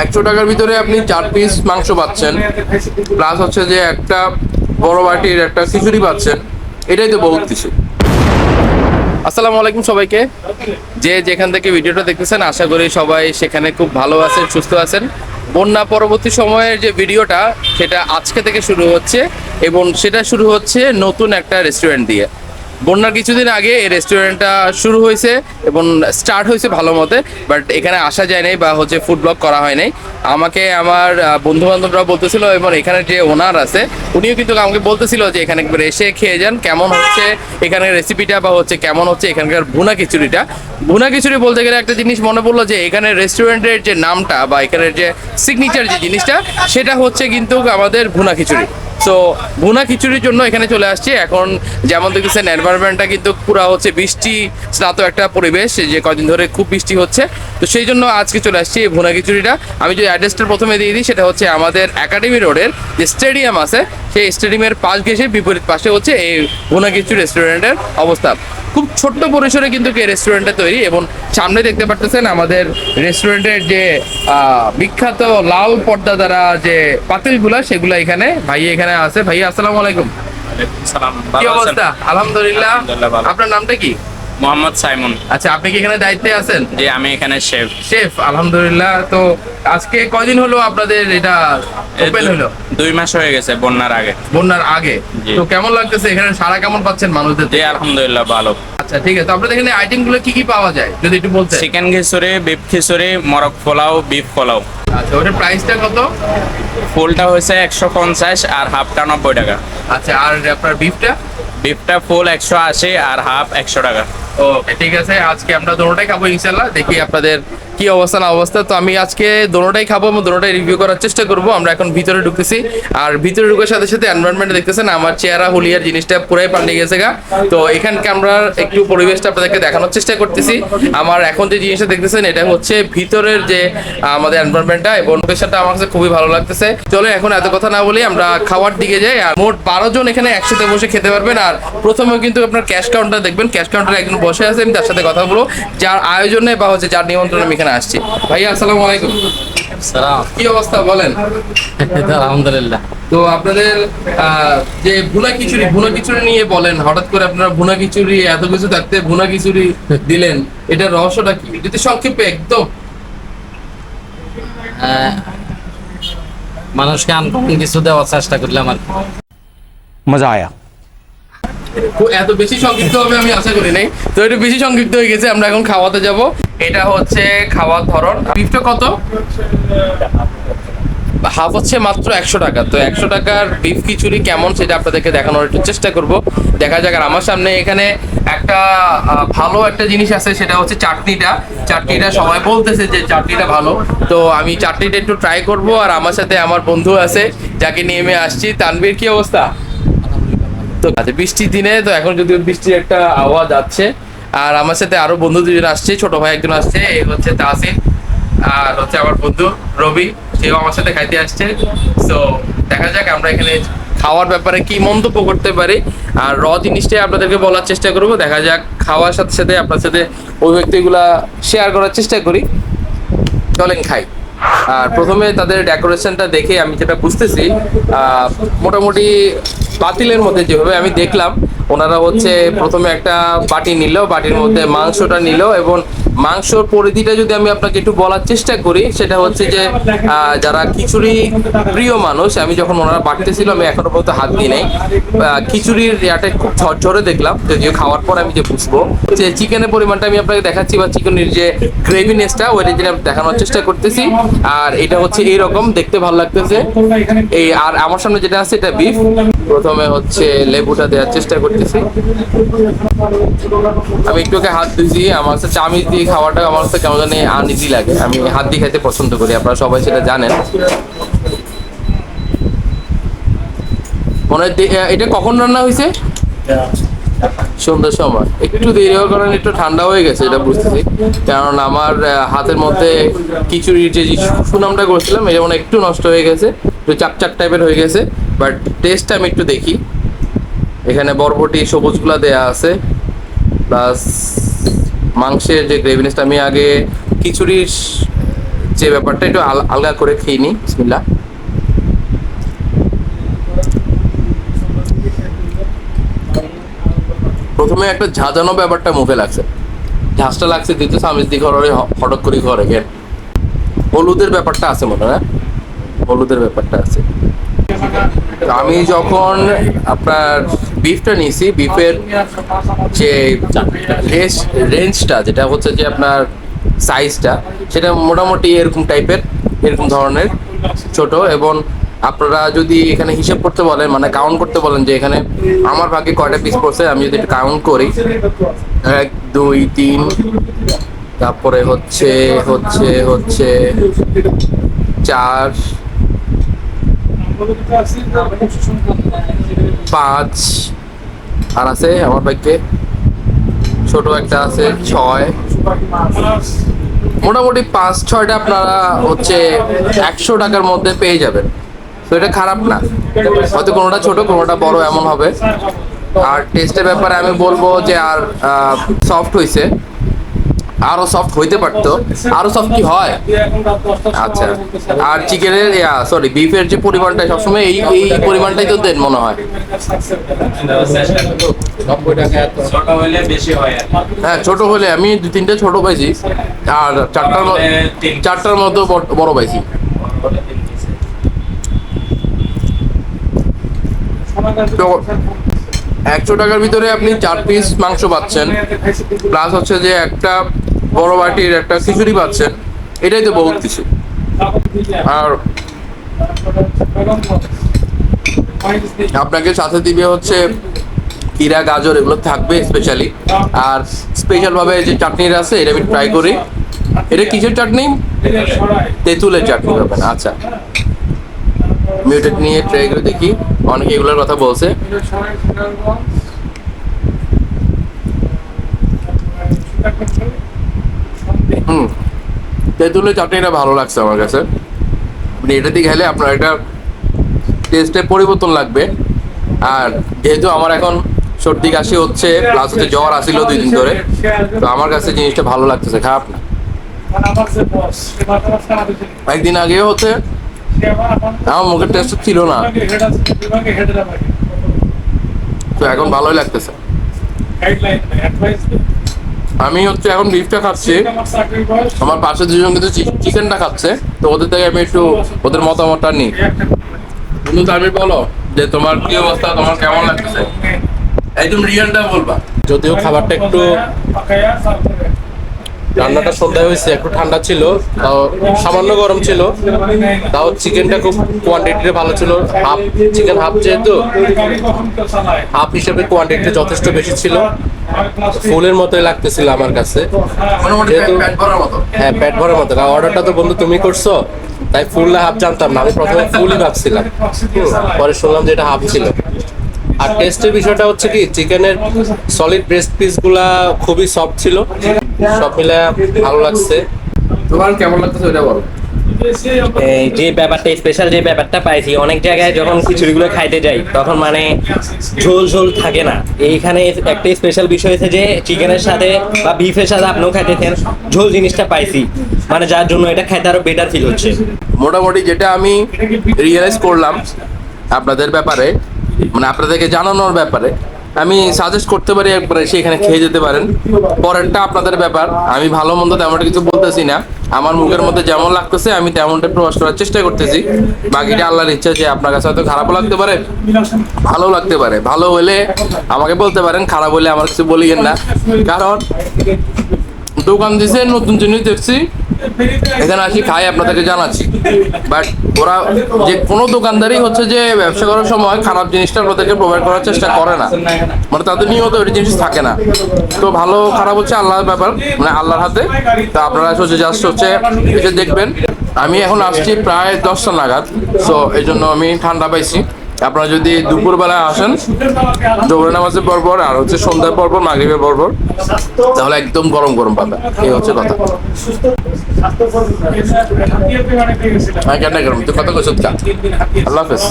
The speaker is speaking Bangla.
একশো টাকার ভিতরে আপনি চার পিস মাংস পাচ্ছেন। প্লাস হচ্ছে যে একটা বড় বাটির একটা খিচুড়ি পাচ্ছেন। এটাই তো বহুত কিছু। আসসালামু আলাইকুম সবাইকে। যে যেখান থেকে ভিডিওটা দেখতেছেন, আশা করি সবাই সেখানে খুব ভালো আছেন, সুস্থ আছেন। বন্যা পরবর্তী সময়ের যে ভিডিওটা, সেটা আজকে থেকে শুরু হচ্ছে এবং সেটা শুরু হচ্ছে নতুন একটা রেস্টুরেন্ট দিয়ে। বন্যার কিছুদিন আগে এই রেস্টুরেন্টটা শুরু হয়েছে এবং স্টার্ট হয়েছে ভালো মতে বাট এখানে আসা যায় নাই বা হচ্ছে ফুড ব্লগ করা হয় নাই। আমাকে আমার বন্ধু বান্ধবরা বলতেছিল এবং এখানে যে ওনার আছে, উনিও কিন্তু আমাকে বলতেছিল যে এখানে একবার এসে খেয়ে যান, কেমন হচ্ছে এখানের রেসিপিটা বা হচ্ছে কেমন হচ্ছে এখানকার ভুনা খিচুড়িটা। ভুনা খিচুড়ি বলতে গেলে একটা জিনিস মনে পড়ল যে এখানে রেস্টুরেন্টের যে নামটা বা এখানের যে সিগনেচার যে জিনিসটা, সেটা হচ্ছে কিন্তু আমাদের ভুনা খিচুড়ি। সো ভুনা খিচুড়ির জন্য এখানে চলে আসছি। এখন যেমন দেখতেছেন এনভায়রনমেন্টটা কিন্তু পুরো হচ্ছে বৃষ্টি, স্নাত একটা পরিবেশ, যে কদিন ধরে খুব বৃষ্টি হচ্ছে। তো সেই জন্য আজকে চলে আসছি এই ভুনা খিচুড়িটা। আমি যে অ্যাড্রেসটা প্রথমে দিয়ে দিই, সেটা হচ্ছে আমাদের একাডেমি রোডের যে স্টেডিয়াম আছে, সেই স্টেডিয়ামের পাশ ঘেসে বিপরীত পাশে হচ্ছে এই ভুনা খিচুড়ি রেস্টুরেন্টের অবস্থান। খুব ছোট্ট পরিসরে কিন্তু এই রেস্টুরেন্টটা তৈরি এবং সামনে দেখতে পারতেছেন আমাদের রেস্টুরেন্টের যে আহ, বিখ্যাত লাল পর্দা দ্বারা যে পাতিলগুলা সেগুলো এখানে ভাই এখানে আছে। ভাই আসসালামু আলাইকুম। কি অবস্থা? আলহামদুলিল্লাহ। আপনার নামটা কি? মোহাম্মদ সাইমন। আচ্ছা আপনি কি এখানে দায়িত্বে আছেন? জি আমি এখানে শেফ। শেফ আলহামদুলিল্লাহ। তো আজকে কয়দিন হলো আপনাদের এটা ওপেন হলো? দুই মাস হয়ে গেছে বন্যার আগে। বন্যার আগে? তো কেমন লাগতেছে? এখানে সারা কেমন পাচ্ছেন মানুষদের? জি আলহামদুলিল্লাহ ভালো। আচ্ছা ঠিক আছে। তো আপনাদের এখানে আইটেমগুলো কি কি পাওয়া যায়? যদি একটু বলতেন। চিকেন খিচুড়ি বিফ খিচুড়ি মরক পোলাও বিফ পোলাও। আচ্ছা ওটার প্রাইসটা কত? ফুলটা হয়েছে একশো পঞ্চাশ আর হাফটা নব্বই টাকা। আচ্ছা আর আপনার বিফটা বিফটা ফুল একশো আশি আর হাফ একশো টাকা। ওকে ঠিক আছে আজকে আমরা দুটোটাই খাব ইনশাল্লাহ। দেখি আপনাদের কি অবস্থা, না অবস্থা, তো আমি আজকে দোনোটাই খাব এবং দোনোটাই রিভিউ করার চেষ্টা করব। আমরা এখন ভিতরে ঢুকতেছি। আর ভিতরে ঢুকার সাথে সাথে এনভায়রনমেন্ট দেখতেছেন, আমার চেহারা, হুলিয়ার জিনিসটা পুরাই পাল্টে গেছে গা। তো এখানকে আমরা একটু পরিবেশটা আপনাদেরকে দেখানোর চেষ্টা করতেছি। আমার এখন যে জিনিসটা দেখতেছেন, এটা হচ্ছে ভিতরের যে, আমাদের এনভায়রনমেন্টটা এবং লোকেশনটা আমার কাছে খুবই ভালো লাগতেছে। চলো এখন এত কথা না বলি আমরা খাওয়ার দিকে যাই। আর মোট বারো জন এখানে একসাথে বসে খেতে পারবেন। আর প্রথমে কিন্তু আপনার ক্যাশ কাউন্টার দেখবেন। ক্যাশ কাউন্টারে একজন বসে আছে, আমি তার সাথে কথা বলব। যার আয়োজনে বা হচ্ছে যার নিমন্ত্রণে আমি এখানে আসছি। ভাই আসসালামু আলাইকুম। কি অবস্থা বলেন? আলহামদুলিল্লাহ। তো আপনাদের যে ভুনা খিচুড়ি ভুনা খিচুড়ি নিয়ে বলেন হঠাৎ করে আপনারা ভুনা খিচুড়ি এত কিছু থাকতে ভুনা খিচুড়ি দিলেন এটা রহস্যটা কি? যদি সংক্ষেপে একদম। হ্যাঁ, মানুষকে আনকমন কিছু দেওয়ার চেষ্টা করলাম আর মজা আয়া। এত বেশি সংক্ষিপ্ত হবে আমি আশা করি নাই। তো এটা বেশি সংক্ষিপ্ত হয়ে গেছে, আমরা এখন খাওয়াতে যাব। এটা হচ্ছে খাওয়ার ধরন। বিফটা কত? হাফ হচ্ছে মাত্র একশো টাকা। তো একশো টাকার বিফ খিচুড়ি কেমন সেটা আপনাদেরকে দেখানোর একটু চেষ্টা করব। দেখা যাক, আর আমার সামনে এখানে একটা ভালো একটা জিনিস আছে, সেটা হচ্ছে চাটনিটা। চাটনিটা সবাই বলতেছে যে চাটনিটা ভালো। তো আমি চাটনিটা একটু ট্রাই করব, আর আমার সাথে আমার বন্ধু আছে, যাকে নিয়ে আমি আসছি। তানবীর কি অবস্থা? তো আচ্ছা বৃষ্টির দিনে, তো এখন যদি বৃষ্টির একটা আওয়াজ আছে আর আমার সাথে আরও বন্ধু দুজন আসছে, ছোট ভাই একজন আসছে এই হচ্ছে তাসিন, আর হচ্ছে আমার বন্ধু রবি, সেও আমার সাথে খাইতে আসছে। তো দেখা যাক আমরা এখানে খাওয়ার ব্যাপারে কি মন্তব্য করতে পারি, আর র জিনিসটাই আপনাদেরকে বলার চেষ্টা করব, দেখা যাক খাওয়ার সাথে সাথে আপনার সাথে অভিব্যক্তিগুলা শেয়ার করার চেষ্টা করি। চলেন খাই। আর প্রথমে তাদের ডেকোরেশনটা দেখে আমি যেটা বুঝতেছি মোটামুটি পাতিলের মধ্যে যেভাবে আমি দেখলাম, ওনারা হচ্ছে প্রথমে একটা বাটি নিল, বাটির মধ্যে মাংসটা নিল এবং মাংসর পরিধিটা যদি আমি আপনাকে একটু বলার চেষ্টা করি, সেটা হচ্ছে যে যারা খিচুড়ি প্রিয় মানুষ, আমি যখন ওনারা বাটতেছিল আমি এখনও পর্যন্ত হাত দিই নাই। খিচুড়ির ইয়াটা খুব ঝরঝরে দেখলাম, যদিও খাওয়ার পর আমি যে বুঝব। যে চিকেনের পরিমাণটা আমি আপনাকে দেখাচ্ছি, বা চিকেনের যে গ্রেভিনেসটা ওইটা যেটা দেখানোর চেষ্টা করতেছি। আর এটা হচ্ছে এইরকম, দেখতে ভালো লাগতেছে। এই, আর আমার সামনে যেটা আছে, এটা বিফ প্রথমে হচ্ছে লেবুটা দেওয়ার চেষ্টা করতেছি। আমি একটু আগে হাত দিয়েছি আমার চামিচ দিয়ে খাওয়াটা আমার কাছে কেমন জানি আনইজি লাগে। আমি হাত দিয়ে খাইতে পছন্দ করি, আপনারা সবাই সেটা জানেন। মনে এটা কখন রান্না হয়েছে? সন্ধ্যার সময়। একটু দেরি হওয়ার কারণে একটু ঠান্ডা হয়ে গেছে, এটা বুঝতেছি। কারণ আমার হাতের মধ্যে খিচুড়ির যে সুনামটা করছিলাম, এটা মানে একটু নষ্ট হয়ে গেছে, একটু চাকচাক টাইপের হয়ে গেছে বাট টেস্টটা আমি একটু দেখি। এখানে বরবটি, সবুজগুলা দেয়া আছে প্লাস মাংসের যে গ্রেভিনেসটা আমি আগে খিচুড়ির যে ব্যাপারটা, একটু আল- আলগা করে খেয়ে নিই, বিসমিল্লাহ। প্রথমে একটা ঝাঁঝানো ব্যাপারটা মুখে লাগছে। ঝাঁসটা লাগছে সামিজ দি ঘরে হটক করে ঘরে গেল হলুদের ব্যাপারটা আছে মনে হয়? হলুদের ব্যাপারটা আছে। আমি যখন আপনার বিফটা নিয়েছি বিফের যে রেঞ্জ রেঞ্জটা যেটা হচ্ছে যে আপনার সাইজটা সেটা মোটামুটি এরকম টাইপের এরকম ধরনের, ছোট এবং আপনারা যদি এখানে হিসেব করতে বলেন মানে কাউন্ট করতে বলেন যে এখানে আমার ভাগে কয়টা পিস পড়ছে, আমি যদি একটু কাউন্ট করি, এক, দুই, তিন, তারপরে হচ্ছে হচ্ছে হচ্ছে চার পাঁচ আর আছে আমার ভাগ্যে ছোট একটা আছে ছয়। মোটামুটি পাঁচ, ছয়টা আপনারা হচ্ছে একশো টাকার মধ্যে পেয়ে যাবেন। তো এটা খারাপ না। হয়তো কোনোটা ছোট, কোনোটা বড়, এমন হবে। আর টেস্টের ব্যাপারে আমি বলব যে আর সফট হয়েছে আরও সফট হইতে পারতো। আরও সফট কি হয়? আচ্ছা। আর চিকেনের সরি বিফের যে পরিমাণটা সবসময় এই এই পরিমাণটাই তো দেন মনে হয়। হয় ছোট হলে আমি দু তিনটে ছোট পাইছি। আর চারটার চারটার মতো বড়- বড় পাইছি। একশো টাকার ভিতরে আপনি চার পিস মাংস পাচ্ছেন। প্লাস হচ্ছে যে একটা বড় বাটির একটা খিচুড়ি পাচ্ছেন। এটাই তো বহুত কিছু। আর আপনাকে সাথে দিবে হচ্ছে কিরা গাজর, এগুলো থাকবে স্পেশালি আর স্পেশাল ভাবে যে চাটনিটা আছে, এটা আমি ট্রাই করি। এটা কিসের চাটনি? তেঁতুলের চাটনি পাবেন আচ্ছা। ওটা নিয়ে ট্রাই করে দেখি। অনেকে এগুলোর কথা বলছে। হুম। তেঁতুলের চাটনিটা ভালো লাগছে আমার কাছে। আপনি এটা দিয়ে খেলে আপনার একটা টেস্টের পরিবর্তন লাগবে। আর যেহেতু আমার এখন সর্দি কাশি হচ্ছে প্লাস হচ্ছে জ্বর আসিল দুই দিন ধরে, তো আমার কাছে জিনিসটা ভালো লাগতেছে, খারাপ না। একদিন আগে হচ্ছে, আমার মুখের টেস্ট ছিল না। তো এখন ভালোই লাগতেছে। আমি হচ্ছে এখন বিফটা খাচ্ছি। আমার পাশে দুজন কিন্তু চিকেনটা খাচ্ছে, তো ওদের থেকে আমি একটু ওদের মতামতটা নিই। বন্ধু আমি বলো, যে তোমার কি অবস্থা, তোমার কেমন লাগতেছে? একদম রিয়েলটা বলবা। যদিও খাবারটা একটু রান্নাটা সন্ধ্যায় হয়েছে একটু ঠান্ডা ছিল তাও সামান্য গরম ছিল। তাও চিকেনটা খুব কোয়ান্টিটিটা ভালো ছিল হাফ চিকেন হাফ যেহেতু হাফ হিসেবে কোয়ান্টিটি যথেষ্ট বেশি ছিল। ফুলের মতোই লাগতেছিল আমার কাছে। যেহেতু- প্যাট হ্যাঁ পেট ভরার মতো। অর্ডারটা তো বন্ধু তুমি করছ তাই ফুল না হাফ জানতাম না আমি প্রথমে ফুলই ভাবছিলাম। পরে শুনলাম যে এটা হাফ ছিল। আর টেস্টের বিষয়টা হচ্ছে কি চিকেনের সলিড ব্রেস্ট পিসগুলা খুবই সফট ছিল। সব মিলে ভালো লাগছে। তোমার কেমন লাগতেছে ওটা বলো। যে ব্যাপারটা স্পেশাল যে ব্যাপারটা পাইছি অনেক জায়গায় যখন খিচুড়িগুলো খাইতে যাই তখন মানে ঝোল ঝোল থাকে না। এইখানে একটা স্পেশাল বিষয় হয়েছে যে চিকেনের সাথে বা বিফের সাথে আপনিও খাইতেছেন ঝোল জিনিসটা পাইছি। মানে যার জন্য এটা খাইতে আরও বেটার ফিল হচ্ছে। মোটামুটি যেটা আমি রিয়েলাইজ করলাম আপনাদের ব্যাপারে মানে আপনাদেরকে জানানোর ব্যাপারে আমি সাজেস্ট করতে পারি একবার এসে এখানে খেয়ে যেতে পারেন। পরেরটা আপনাদের ব্যাপার, আমি ভালো মন্দ তেমনটা কিছু বলতেছি না। আমার মুখের মধ্যে যেমন লাগতেছে, আমি তেমনটা প্রকাশ করার চেষ্টা করতেছি। বাকিটা আল্লাহর ইচ্ছা যে আপনার কাছে হয়তো খারাপও লাগতে পারে ভালো লাগতে পারে। ভালো হলে আমাকে বলতে পারেন, খারাপ হলে আমার কিছু বলিয়েন না। কারণ দোকান দিছে, নতুন জিনিস দেখছি। এখানে আসি খাই, আপনাদেরকে জানাচ্ছি। বাট ওরা যে কোনো দোকানদারই হচ্ছে যে ব্যবসা করার সময় খারাপ জিনিসটা আপনাদেরকে প্রোভাইড করার চেষ্টা করে না। মানে তাদের নিয়ত ওই জিনিস থাকে না। তো ভালো খারাপ হচ্ছে আল্লাহর ব্যাপার মানে আল্লাহর হাতে। তো আপনারা হচ্ছে জাস্ট হচ্ছে এসে দেখবেন, আমি এখন আসছি প্রায় দশটা নাগাদ। সো এই জন্য আমি ঠান্ডা পাইছি। আপনারা যদি দুপুরবেলা আসেন জোহরের নামাজের পরপর পর আর হচ্ছে সন্ধ্যার পরপর পর মাগরিবের পর পর তাহলে একদম গরম গরম পাবেন এই হচ্ছে কথা। হ্যাঁ কেন গরম? তুই কথা কইছত কা আল্লাহ হাফেজ।